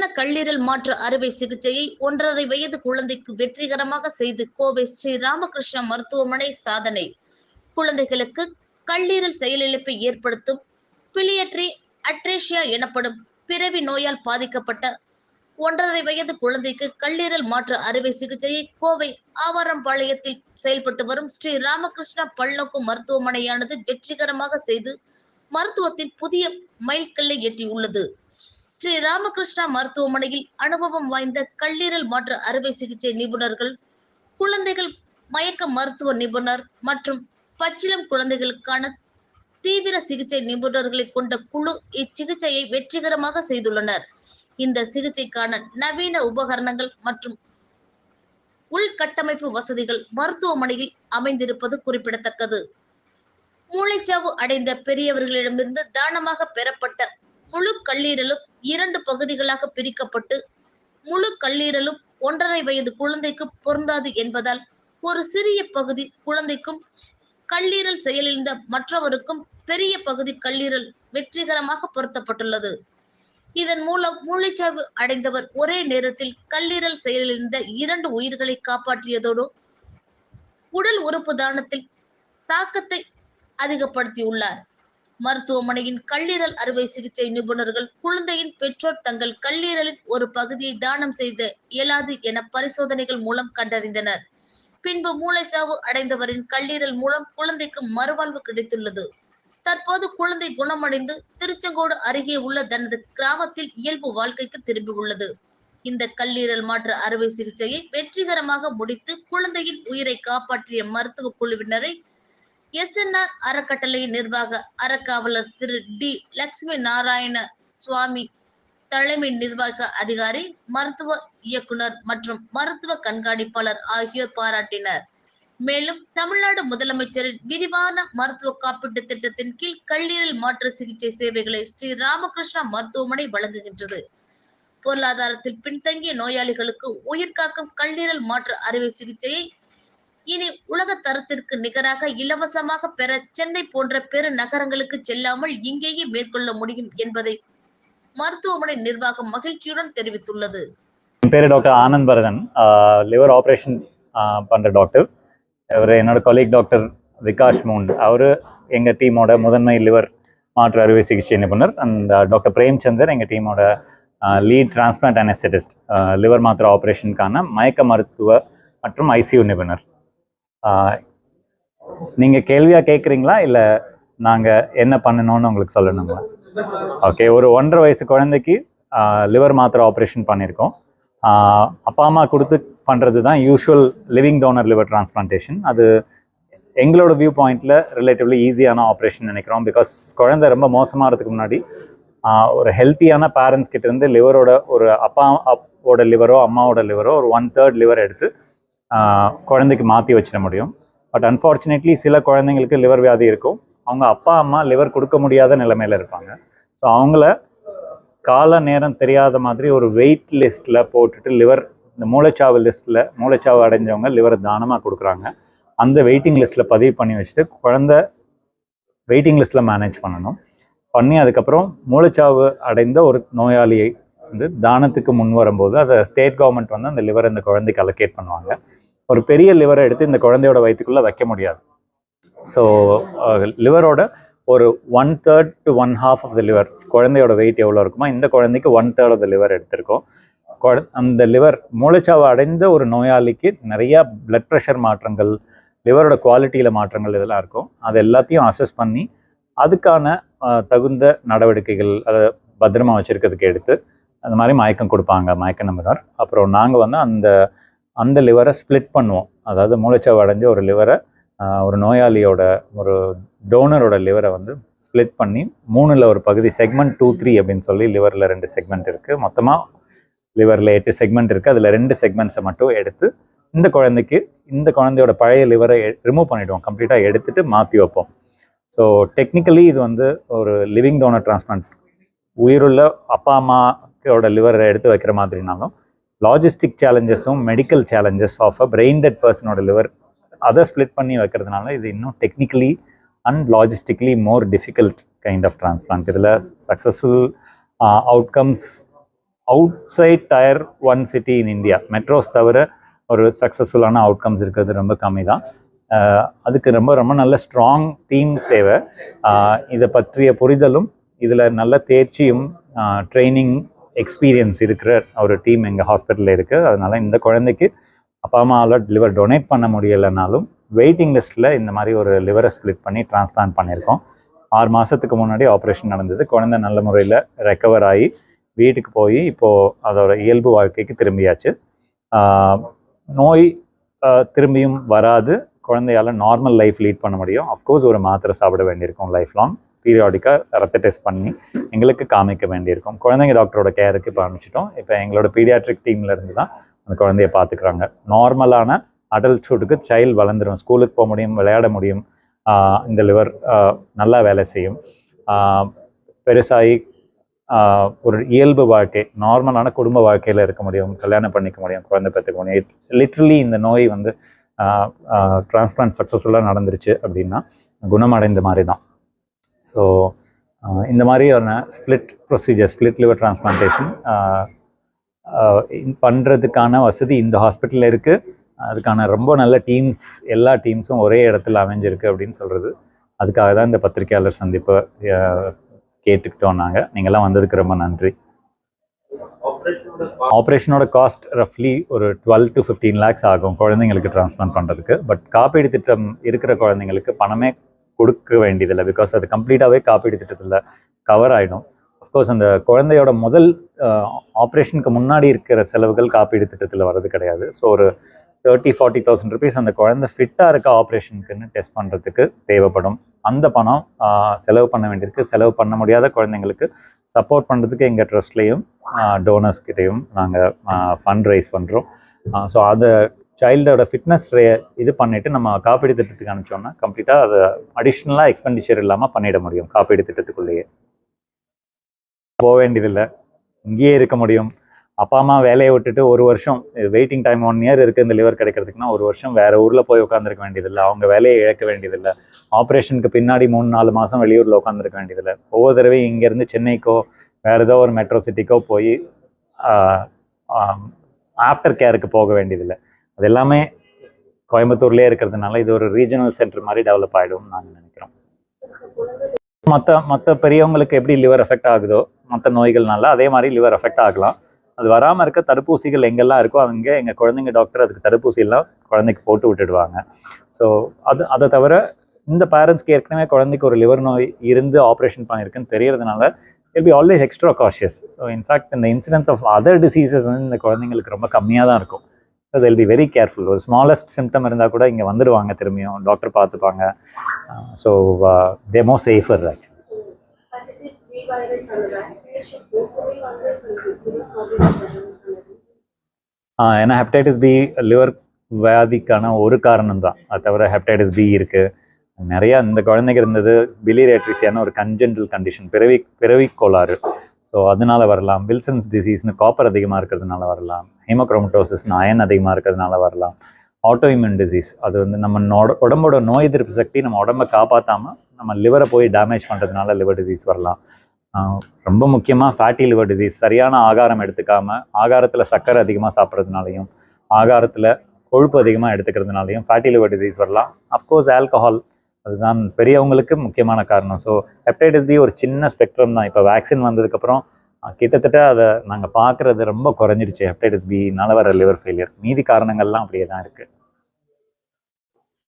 முழுமையான கல்லீரல் மாற்று அறுவை சிகிச்சையை ஒன்றரை வயது குழந்தைக்கு வெற்றிகரமாக செய்து கோவை ஸ்ரீ ராமகிருஷ்ண மருத்துவமனை சாதனை. குழந்தைகளுக்கு கல்லீரல் செயலிழப்பை ஏற்படுத்தும் பிலியட்ரி அட்ரேஷியா எனப்படும் பிறவி நோயால் பாதிக்கப்பட்ட ஒன்றரை வயது குழந்தைக்கு கல்லீரல் மாற்று அறுவை சிகிச்சையை கோவை ஆவாரம்பாளையத்தில் செயல்பட்டு வரும் ஸ்ரீ ராமகிருஷ்ணா பல்நோக்கு மருத்துவமனையானது வெற்றிகரமாக செய்து மருத்துவத்தின் புதிய மைல்கல்லை எட்டியுள்ளது. ஸ்ரீ ராமகிருஷ்ணா மருத்துவமனையில் அனுபவம் வாய்ந்த கல்லீரல் மாற்று அறுவை சிகிச்சை நிபுணர்கள் குழந்தைகள் மயக்க மருத்துவ நிபுணர் மற்றும் பச்சிளம் குழந்தைகளுக்கான தீவிர சிகிச்சை நிபுணர்களை கொண்ட குழு இச்சிகிச்சையை வெற்றிகரமாக செய்துள்ளனர். இந்த சிகிச்சைக்கான நவீன உபகரணங்கள் மற்றும் உள்கட்டமைப்பு வசதிகள் மருத்துவமனையில் அமைந்திருப்பது குறிப்பிடத்தக்கது. மூளைச்சாவு அடைந்த பெரியவர்களிடமிருந்து தானமாக பெறப்பட்ட முழு கல்லீரலும் இரண்டு பகுதிகளாக பிரிக்கப்பட்டு முழு கல்லீரலும் ஒன்றரை வயது குழந்தைக்கு பொருந்தாது என்பதால் ஒரு சிறிய பகுதி குழந்தைக்கும் கல்லீரல் செயலிழந்த மற்றவருக்கும் பெரிய பகுதி கல்லீரல் வெற்றிகரமாக பொருத்தப்பட்டுள்ளது. இதன் மூலம் மூளைச்சாவு அடைந்தவர் ஒரே நேரத்தில் கல்லீரல் செயலிழந்த இரண்டு உயிர்களை காப்பாற்றியதோடு உடல் உறுப்பு தானத்தில் தாக்கத்தை அதிகப்படுத்தியுள்ளார். மருத்துவமனையின் கல்லீரல் அறுவை சிகிச்சை நிபுணர்கள் குழந்தையின் பெற்றோர் தங்கள் கல்லீரலின் ஒரு பகுதியை தானம் செய்த இயலாது என பரிசோதனைகள் மூலம் கண்டறிந்தனர். பின்பு மூளைச்சாவு அடைந்தவரின் கல்லீரல் மூலம் குழந்தைக்கு மறுவாழ்வு கிடைத்துள்ளது. தற்போது குழந்தை குணமடைந்து திருச்செங்கோடு அருகே உள்ள தனது கிராமத்தில் இயல்பு வாழ்க்கைக்கு திரும்பியுள்ளது இந்த கல்லீரல் மாற்று அறுவை சிகிச்சையை வெற்றிகரமாக முடித்து குழந்தையின் உயிரை காப்பாற்றிய மருத்துவ குழுவினரை எஸ்என்ஆர் அறக்கட்டளை நிர்வாக அறக்காவலர் திரு டி லட்சுமி நாராயண சுவாமி தலைமை நிர்வாக அதிகாரி மருத்துவ இயக்குனர் மற்றும் மருத்துவ கண்காணிப்பாளர் ஆகியோர் பாராட்டினர். மேலும் தமிழ்நாடு முதலமைச்சரின் விரிவான மருத்துவ காப்பீட்டு திட்டத்தின் கீழ் கல்லீரல் மாற்று சிகிச்சை சேவைகளை ஸ்ரீ ராமகிருஷ்ணா மருத்துவமனை வழங்குகின்றது. பொருளாதாரத்தில் பின்தங்கிய நோயாளிகளுக்கு உயிர்காக்கும் கல்லீரல் மாற்று அறுவை சிகிச்சையை இனி உலக தரத்திற்கு நிகராக இலவசமாக பெற சென்னை போன்ற பெரு நகரங்களுக்கு செல்லாமல் இங்கேயே மேற்கொள்ள முடியும் என்பதை மருத்துவமனை நிர்வாகம் மகிழ்ச்சியுடன் தெரிவித்துள்ளது. என் பேர் doctor Anand Bharathan. Liver operation பண்ணுற டாக்டர். அவர் என்னோட கொலீக் டாக்டர் விகாஷ் மூன். அவர் எங்கள் டீமோட முதன்மை லிவர் மாற்று அறுவை சிகிச்சை நிபுணர். அண்ட் டாக்டர் பிரேம்சந்தர் எங்கள் டீமோட லீட் டிரான்ஸ்பிளான்ட் அனஸ்தட்டிஸ்ட் லிவர் மாத்திரை ஆப்ரேஷனுக்கான மயக்க மருத்துவ மற்றும் ஐசியூ நிபுணர். நீங்கள் கேள்வியாக கேட்குறீங்களா இல்லை நாங்கள் என்ன பண்ணணும்னு உங்களுக்கு சொல்லணுங்களா ஓகே ஒரு ஒன்றரை வயசு குழந்தைக்கு லிவர் மாத்திரை ஆப்ரேஷன் பண்ணியிருக்கோம் அப்பா அம்மா கொடுத்து பண்ணுறது தான் usual living donor liver transplantation அது எங்களோட வியூ பாயிண்டில் ரிலேட்டிவ்லி ஈஸியான ஆப்ரேஷன் நினைக்கிறோம். பிகாஸ் குழந்தை ரொம்ப மோசமாகிறதுக்கு முன்னாடி ஒரு ஹெல்த்தியான பேரண்ட்ஸ் கிட்டேருந்து லிவரோட ஒரு அப்பா அப்போட லிவரோ அம்மாவோட லிவரோ ஒரு ஒன் தேர்ட் லிவர் எடுத்து குழந்தைக்கு மாற்றி வச்சிட முடியும். பட் அன்ஃபார்ச்சுனேட்லி சில குழந்தைங்களுக்கு லிவர் வியாதி இருக்கும். அவங்க அப்பா அம்மா லிவர் கொடுக்க முடியாத நிலைமையில் இருப்பாங்க. ஸோ அவங்கள கால நேரம் தெரியாத மாதிரி ஒரு வெயிட் லிஸ்ட்டில் போட்டுட்டு லிவர் இந்த மூளைச்சாவு லிஸ்ட்டில் மூளைச்சாவு அடைஞ்சவங்க லிவர் தானமாக கொடுக்குறாங்க. அந்த வெயிட்டிங் லிஸ்ட்டில் பதிவு பண்ணி வச்சுட்டு குழந்த வெயிட்டிங் லிஸ்ட்டில் மேனேஜ் பண்ணணும். பண்ணி அதுக்கப்புறம் மூளைச்சாவு அடைந்த ஒரு நோயாளியை வந்து தானத்துக்கு முன் வரும்போது அதை ஸ்டேட் கவர்மெண்ட் வந்து அந்த லிவர் இந்த குழந்தைக்கு அலோகேட் பண்ணுவாங்க. ஒரு பெரிய லிவரை எடுத்து இந்த குழந்தையோட வயிற்றுக்குள்ளே வைக்க முடியாது. ஸோ லிவரோட ஒரு one third to one half of the liver குழந்தையோட வெயிட் எவ்வளோ இருக்குமோ இந்த குழந்தைக்கு one third of the liver எடுத்திருக்கோம் அந்த லிவர் மூளைச்சாவு அடைந்த ஒரு நோயாளிக்கு நிறையா பிளட் ப்ரெஷர் மாற்றங்கள் லிவரோட குவாலிட்டியில் மாற்றங்கள் இதெல்லாம் இருக்கும். அது எல்லாத்தையும் அசஸ் பண்ணி அதுக்கான தகுந்த நடவடிக்கைகள் அதை பத்திரமா வச்சுருக்கிறதுக்கு எடுத்து அந்த மாதிரி மயக்கம் கொடுப்பாங்க மயக்க நிபுணர் அப்புறம் நாங்கள் வந்து அந்த அந்த லிவரை ஸ்ப்ளிட் பண்ணுவோம். அதாவது மூளைச்சாவு அடைஞ்ச ஒரு லிவரை ஒரு நோயாளியோட ஒரு டோனரோட லிவரை வந்து ஸ்ப்ளிட் பண்ணி மூணில் ஒரு பகுதி செக்மெண்ட் டூ த்ரீ அப்படின்னு சொல்லி லிவரில் ரெண்டு செக்மெண்ட் இருக்குது மொத்தமாக லிவரில் எட்டு செக்மெண்ட் இருக்குது அதில் ரெண்டு செக்மெண்ட்ஸை மட்டும் எடுத்து இந்த குழந்தைக்கு இந்த குழந்தையோட பழைய லிவரை ரிமூவ் பண்ணிவிடுவோம் கம்ப்ளீட்டாக எடுத்துட்டு மாற்றி வைப்போம். ஸோ டெக்னிக்கலி இது வந்து ஒரு லிவிங் டோனர் டிரான்ஸ்பிளான்ட் உயிருள்ள அப்பா அம்மாவோட லிவரை எடுத்து வைக்கிற மாதிரினாலும் logistic சேலஞ்சஸும் medical challenges of a brain dead பர்சனோட liver அதை ஸ்ப்ளிட் பண்ணி வைக்கிறதுனால இது இன்னும் technically and logistically more difficult kind of transplant இதில் successful outcomes outside tier one city in India metros தவிர ஒரு சக்ஸஸ்ஃபுல்லான அவுட்கம்ஸ் இருக்கிறது ரொம்ப கம்மி தான் அதுக்கு ரொம்ப ரொம்ப நல்ல ஸ்ட்ராங் டீம் தேவை. இதை பற்றிய புரிதலும் இதில் நல்ல தேர்ச்சியும் ட்ரைனிங் எக்ஸ்பீரியன்ஸ் இருக்கிற ஒரு டீம் எங்கள் ஹாஸ்பிட்டலில் இருக்குது அதனால் இந்த குழந்தைக்கு அப்பா அம்மாவால் லிவர் டொனேட் பண்ண முடியலைனாலும் வெயிட்டிங் லிஸ்ட்டில் இந்த மாதிரி ஒரு லிவரை ஸ்ப்ளிட் பண்ணி டிரான்ஸ்பிளான்ட் பண்ணியிருக்கோம். ஆறு மாதத்துக்கு முன்னாடி ஆப்ரேஷன் நடந்தது. குழந்தை நல்ல முறையில் ரெக்கவர் ஆகி வீட்டுக்கு போய் இப்போது அதோட இயல்பு வாழ்க்கைக்கு திரும்பியாச்சு. நோய் திரும்பியும் வராது. குழந்தையால் நார்மல் லைஃப் லீட் பண்ண முடியும். அஃப்கோர்ஸ் ஒரு மாத்திரை சாப்பிட வேண்டியிருக்கும் லைஃப் லாங் பீரியாடிக்காக ரத்த டெஸ்ட் பண்ணி எங்களுக்கு காமிக்க வேண்டியிருக்கும். குழந்தைங்க டாக்டரோட கேருக்கு இப்போ அனுப்பிச்சிட்டோம். இப்போ எங்களோட பீடியாட்ரிக் டீம்ல இருந்து தான் அந்த குழந்தைய பார்த்துக்கிறாங்க நார்மலான அடல்ட்ஹுட்டுக்கு சைல்டு வளர்ந்துடும் ஸ்கூலுக்கு போக முடியும் விளையாட முடியும். இந்த லிவர் நல்லா வேலை செய்யும். பெருசாகி ஒரு இயல்பு வாழ்க்கை நார்மலான குடும்ப வாழ்க்கையில் இருக்க முடியும் கல்யாணம் பண்ணிக்க முடியும் குழந்தை பெற்றுக்க முடியும். லிட்ரலி இந்த நோய் வந்து டிரான்ஸ்பிளான்ட் சக்ஸஸ்ஃபுல்லாக நடந்துருச்சு அப்படின்னா குணமடைந்த மாதிரி தான். ஸோ uh, இந்த மாதிரியான split procedure split liver transplantation பண்ணுறதுக்கான வசதி இந்த ஹாஸ்பிட்டலில் இருக்குது அதுக்கான ரொம்ப நல்ல டீம்ஸ் எல்லா டீம்ஸும் ஒரே இடத்துல அமைஞ்சிருக்கு அப்படின்னு சொல்கிறது அதுக்காக தான் இந்த பத்திரிகையாளர் சந்திப்பை கேட்டுக்கிட்டோம் நாங்கள் நீங்கள்லாம் வந்ததுக்கு ரொம்ப நன்றி. ஆப்ரேஷனோட காஸ்ட் ரஃப்லி ஒரு டுவெல் டு ஃபிஃப்டீன் லேக்ஸ் ஆகும் குழந்தைங்களுக்கு டிரான்ஸ்பிளான்ட் பண்ணுறதுக்கு பட் காப்பீடு திட்டம் இருக்கிற குழந்தைங்களுக்கு பணமே கொடுக்க வேண்டியதில்லை. பிகாஸ் அது கம்ப்ளீட்டாகவே காப்பீடு திட்டத்தில் கவர் ஆகிடும் அஃப்கோர்ஸ் அந்த குழந்தையோட முதல் ஆப்ரேஷனுக்கு முன்னாடி இருக்கிற செலவுகள் காப்பீடு திட்டத்தில் வர்றது கிடையாது. ஸோ ஒரு தேர்ட்டி ஃபார்ட்டி தௌசண்ட் ருபீஸ் அந்த குழந்தை ஃபிட்டாக இருக்க ஆப்ரேஷனுக்குன்னு டெஸ்ட் பண்ணுறதுக்கு தேவைப்படும். அந்த பணம் செலவு பண்ண வேண்டியிருக்கு. செலவு பண்ண முடியாத குழந்தைங்களுக்கு சப்போர்ட் பண்ணுறதுக்கு எங்கள் ட்ரஸ்ட்லேயும் டோனர்ஸ்கிட்டையும் நாங்கள் ஃபண்ட் ரைஸ் பண்ணுறோம் ஸோ அதை சைல்டோட ஃபிட்னஸ் ரே இது பண்ணிவிட்டு நம்ம காப்பீடு திட்டத்துக்கு அனுப்பிச்சோம்னா கம்ப்ளீட்டாக அதை அடிஷ்னலாக எக்ஸ்பெண்டிச்சர் இல்லாமல் பண்ணிட முடியும் காப்பீடு திட்டத்துக்குள்ளேயே. போக வேண்டியதில்லை. இங்கேயே இருக்க முடியும். அப்பா அம்மா வேலையை விட்டுட்டு ஒரு வருஷம் வெயிட்டிங் டைம் ஒன் இயர் இருக்குது இந்த லிவர் கிடைக்கிறதுக்குன்னா ஒரு வருஷம் வேறு ஊரில் போய் உட்காந்துருக்க வேண்டியதில்லை. அவங்க வேலையை இழக்க வேண்டியதில்லை. ஆப்ரேஷனுக்கு பின்னாடி மூணு நாலு மாதம் வெளியூரில் உட்காந்துருக்க வேண்டியதில்லை. ஒவ்வொரு தடவையும் இங்கேருந்து சென்னைக்கோ வேறு ஏதோ ஒரு மெட்ரோ சிட்டிக்கோ போய் ஆஃப்டர் கேருக்கு போக வேண்டியதில்லை. அது எல்லாமே கோயம்புத்தூர்லேயே இருக்கிறதுனால இது ஒரு ரீஜனல் சென்டர் மாதிரி டெவலப் ஆகிடும்னு நாங்கள் நினைக்கிறோம் மற்ற மற்ற பெரியவங்களுக்கு எப்படி லிவர் எஃபெக்ட் ஆகுதோ மற்ற நோய்கள்னால அதே மாதிரி லிவர் எஃபெக்ட் ஆகலாம். அது வராமல் இருக்க தடுப்பூசிகள் எங்கெல்லாம் இருக்கோ அங்கே எங்கள் குழந்தைங்க டாக்டர் அதுக்கு தடுப்பூசி எல்லாம் குழந்தைக்கு போட்டு விட்டுடுவாங்க. ஸோ அது அதை தவிர இந்த பேரண்ட்ஸ்க்கு ஏற்கனவே குழந்தைக்கு ஒரு லிவர் நோய் இருந்து ஆப்ரேஷன் பண்ணியிருக்குன்னு தெரியறதுனால will be always extra cautious so in fact இந்த இன்சிடென்ஸ் ஆஃப் அதர் டிசீசஸ் வந்து இந்த குழந்தைங்களுக்கு ரொம்ப கம்மியாக தான் இருக்கும். So they'll be very careful ஒரு ஸ்மாலஸ்ட் சிம்டம் இருந்தால் கூட இங்கே வந்துடுவாங்க திரும்பியும். டாக்டர் பார்த்துப்பாங்க. So they more safer actually ஏன்னா ஹெப்டைட்டிஸ் பி லிவர் வியாதிக்கான ஒரு காரணம் தான் அது தவிர ஹெப்டைட்டிஸ் பி இருக்குது நிறையா இந்த குழந்தைங்க இருந்தது பிலிரேட்ரிசியான ஒரு கன்ஜென்டல் கண்டிஷன் பிறவி பிறவி கோளாறு. ஸோ அதனால வரலாம். வில்சன்ஸ் டிசீஸ்னு காப்பர் அதிகமாக இருக்கிறதுனால வரலாம். ஹீமோக்ரோமட்டோசிஸ்னு அயன் அதிகமாக இருக்கிறதுனால வரலாம். ஆட்டோஇம்யூன் டிசீஸ் அது வந்து நம்ம உடம்போட நோய் எதிர்ப்பு சக்தி நம்ம உடம்ப காப்பாற்றாமல் நம்ம லிவரை போய் டேமேஜ் பண்ணுறதுனால லிவர் டிசீஸ் வரலாம். ரொம்ப முக்கியமாக ஃபேட்டி லிவர் டிசீஸ் சரியான ஆகாரம் எடுத்துக்காம ஆகாரத்தில் சர்க்கரை அதிகமாக சாப்பிட்றதுனாலையும் ஆகாரத்தில் கொழுப்பு அதிகமாக எடுத்துக்கிறதுனாலையும் ஃபேட்டி லிவர் டிசீஸ் வரலாம். அஃப்கோர்ஸ் ஆல்கஹால் அதுதான் பெரியவங்களுக்கு முக்கியமான காரணம். ஸோ ஹெப்டைட்டிஸ் டி ஒரு சின்ன ஸ்பெக்ட்ரம் தான். இப்போ வேக்சின் வந்ததுக்கப்புறம் கிட்டத்தட்ட அதை நாங்கள் பார்க்குறது ரொம்ப குறைஞ்சிடுச்சு. ஹெப்டைட்டிஸ் பினால வர லிவர் ஃபெயிலியர் மீதி காரணங்கள்லாம் அப்படியே தான் இருக்குது